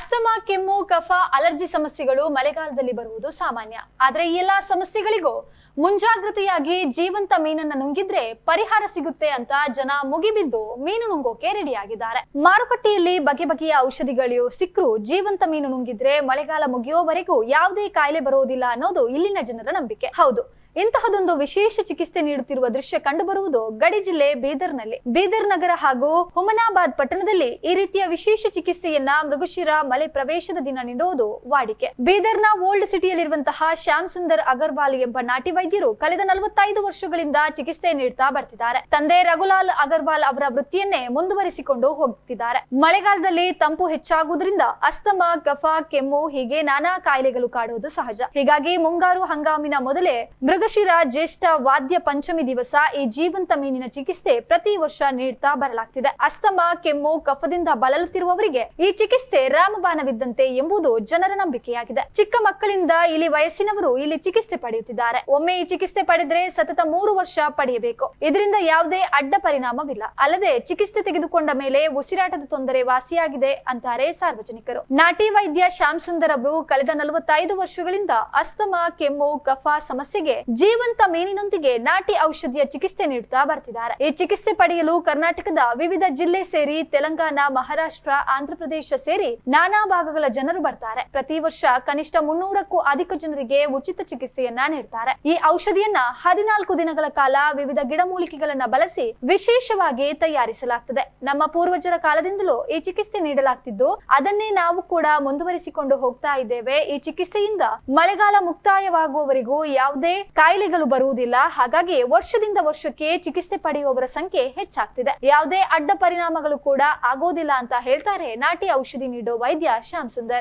Asthma, ಕೆಮ್ಮು, ಕಫ, allergy ಸಮಸ್ಯೆಗಳು ಮಳೆಗಾಲದಲ್ಲಿ ಬರುವುದು ಸಾಮಾನ್ಯ. ಆದ್ರೆ ಈ ಎಲ್ಲಾ ಸಮಸ್ಯೆಗಳಿಗೂ ಮುಂಜಾಗ್ರತೆಯಾಗಿ ಜೀವಂತ ಮೀನನ್ನ ನುಂಗಿದ್ರೆ ಪರಿಹಾರ ಸಿಗುತ್ತೆ ಅಂತ ಜನ ಮುಗಿಬಿದ್ದು ಮೀನು ನುಂಗೋಕೆ ರೆಡಿಯಾಗಿದ್ದಾರೆ. ಮಾರುಕಟ್ಟೆಯಲ್ಲಿ ಬಗೆ ಬಗೆಯ ಔಷಧಿಗಳು ಸಿಕ್ಕರು ಜೀವಂತ ಮೀನು ನುಂಗಿದ್ರೆ ಮಳೆಗಾಲ ಮುಗಿಯೋವರೆಗೂ ಯಾವುದೇ ಕಾಯಿಲೆ ಬರೋದಿಲ್ಲ ಅನ್ನೋದು ಇಲ್ಲಿನ ಜನರ ನಂಬಿಕೆ. ಹೌದು ಇಂತಹದೊಂದು ವಿಶೇಷ ಚಿಕಿತ್ಸೆ ನೀಡುತ್ತಿರುವ ದೃಶ್ಯ ಕಂಡುಬರುವುದು ಗಡಿ ಜಿಲ್ಲೆ ಬೀದರ್ನಲ್ಲಿ. ಬೀದರ್ ನಗರ ಹಾಗೂ ಹುಮನಾಬಾದ್ ಪಟ್ಟಣದಲ್ಲಿ ಈ ರೀತಿಯ ವಿಶೇಷ ಚಿಕಿತ್ಸೆಯನ್ನ ಮೃಗಶಿರ ಮಲೆ ಪ್ರವೇಶದ ದಿನ ನೀಡುವುದು ವಾಡಿಕೆ. ಬೀದರ್ನ ಓಲ್ಡ್ ಸಿಟಿಯಲ್ಲಿರುವಂತಹ ಶ್ಯಾಮ್ ಸುಂದರ್ ಅಗರ್ವಾಲ್ ಎಂಬ ನಾಟಿ ವೈದ್ಯರು ಕಳೆದ ನಲವತ್ತೈದು ವರ್ಷಗಳಿಂದ ಚಿಕಿತ್ಸೆ ನೀಡುತ್ತಾ ಬರ್ತಿದ್ದಾರೆ. ತಂದೆ ರಘುಲಾಲ್ ಅಗರ್ವಾಲ್ ಅವರ ವೃತ್ತಿಯನ್ನೇ ಮುಂದುವರಿಸಿಕೊಂಡು ಹೋಗ್ತಿದ್ದಾರೆ. ಮಳೆಗಾಲದಲ್ಲಿ ತಂಪು ಹೆಚ್ಚಾಗುವುದರಿಂದ ಅಸ್ತಮ, ಕಫ, ಕೆಮ್ಮು ಹೀಗೆ ನಾನಾ ಕಾಯಿಲೆಗಳು ಕಾಡುವುದು ಸಹಜ. ಹೀಗಾಗಿ ಮುಂಗಾರು ಹಂಗಾಮಿನ ಮೊದಲೇ ಮೃಗಶಿರ ಜ್ಯೇಷ್ಠ ವಾದ್ಯ ಪಂಚಮಿ ದಿವಸ ಈ ಜೀವಂತ ಮೀನಿನ ಚಿಕಿತ್ಸೆ ಪ್ರತಿ ವರ್ಷ ನೀಡ್ತಾ ಬರಲಾಗ್ತಿದೆ. ಅಸ್ತಮ, ಕೆಮ್ಮು, ಕಫದಿಂದ ಬಳಲುತ್ತಿರುವವರಿಗೆ ಈ ಚಿಕಿತ್ಸೆ ರಾಮಬಾಣವಿದ್ದಂತೆ ಎಂಬುದು ಜನರ ನಂಬಿಕೆಯಾಗಿದೆ. ಚಿಕ್ಕ ಮಕ್ಕಳಿಂದ ಇಲ್ಲಿ ವಯಸ್ಸಿನವರು ಇಲ್ಲಿ ಚಿಕಿತ್ಸೆ ಪಡೆಯುತ್ತಿದ್ದಾರೆ. ಒಮ್ಮೆ ಈ ಚಿಕಿತ್ಸೆ ಪಡೆದ್ರೆ ಸತತ ಮೂರು ವರ್ಷ ಪಡೆಯಬೇಕು. ಇದರಿಂದ ಯಾವುದೇ ಅಡ್ಡ ಪರಿಣಾಮವಿಲ್ಲ. ಅಲ್ಲದೆ ಚಿಕಿತ್ಸೆ ತೆಗೆದುಕೊಂಡ ಮೇಲೆ ಉಸಿರಾಟದ ತೊಂದರೆ ವಾಸಿಯಾಗಿದೆ ಅಂತಾರೆ ಸಾರ್ವಜನಿಕರು. ನಾಟಿ ವೈದ್ಯ ಶ್ಯಾಮ್ ಸುಂದರ್ ಅವರು ಕಳೆದ ನಲವತ್ತೈದು ವರ್ಷಗಳಿಂದ ಅಸ್ತಮ, ಕೆಮ್ಮು, ಕಫ ಸಮಸ್ಯೆಗೆ ಜೀವಂತ ಮೀನಿನೊಂದಿಗೆ ನಾಟಿ ಔಷಧಿಯ ಚಿಕಿತ್ಸೆ ನೀಡುತ್ತಾ ಬರ್ತಿದ್ದಾರೆ. ಈ ಚಿಕಿತ್ಸೆ ಪಡೆಯಲು ಕರ್ನಾಟಕದ ವಿವಿಧ ಜಿಲ್ಲೆ ಸೇರಿ ತೆಲಂಗಾಣ, ಮಹಾರಾಷ್ಟ್ರ, ಆಂಧ್ರಪ್ರದೇಶ ಸೇರಿ ನಾನಾ ಭಾಗಗಳ ಜನರು ಬರ್ತಾರೆ. ಪ್ರತಿ ವರ್ಷ ಕನಿಷ್ಠ ಮುನ್ನೂರಕ್ಕೂ ಅಧಿಕ ಜನರಿಗೆ ಉಚಿತ ಚಿಕಿತ್ಸೆಯನ್ನ ನೀಡ್ತಾರೆ. ಈ ಔಷಧಿಯನ್ನ ಹದಿನಾಲ್ಕು ದಿನಗಳ ಕಾಲ ವಿವಿಧ ಗಿಡಮೂಲಿಕೆಗಳನ್ನ ಬಳಸಿ ವಿಶೇಷವಾಗಿ ತಯಾರಿಸಲಾಗ್ತದೆ. ನಮ್ಮ ಪೂರ್ವಜರ ಕಾಲದಿಂದಲೂ ಈ ಚಿಕಿತ್ಸೆ ನೀಡಲಾಗ್ತಿದ್ದು, ಅದನ್ನೇ ನಾವು ಕೂಡ ಮುಂದುವರಿಸಿಕೊಂಡು ಹೋಗ್ತಾ ಇದ್ದೇವೆ. ಈ ಚಿಕಿತ್ಸೆಯಿಂದ ಮಳೆಗಾಲ ಮುಕ್ತಾಯವಾಗುವವರೆಗೂ ಯಾವುದೇ ಕಾಯಿಲೆಗಳು ಬರುವುದಿಲ್ಲ. ಹಾಗಾಗಿ ವರ್ಷದಿಂದ ವರ್ಷಕ್ಕೆ ಚಿಕಿತ್ಸೆ ಪಡೆಯುವವರ ಸಂಖ್ಯೆ ಹೆಚ್ಚಾಗ್ತಿದೆ. ಯಾವುದೇ ಅಡ್ಡ ಪರಿಣಾಮಗಳು ಕೂಡ ಆಗೋದಿಲ್ಲ ಅಂತ ಹೇಳ್ತಾರೆ ನಾಟಿ ಔಷಧಿ ನೀಡೋ ವೈದ್ಯ ಶ್ಯಾಮ್ ಸುಂದರ್.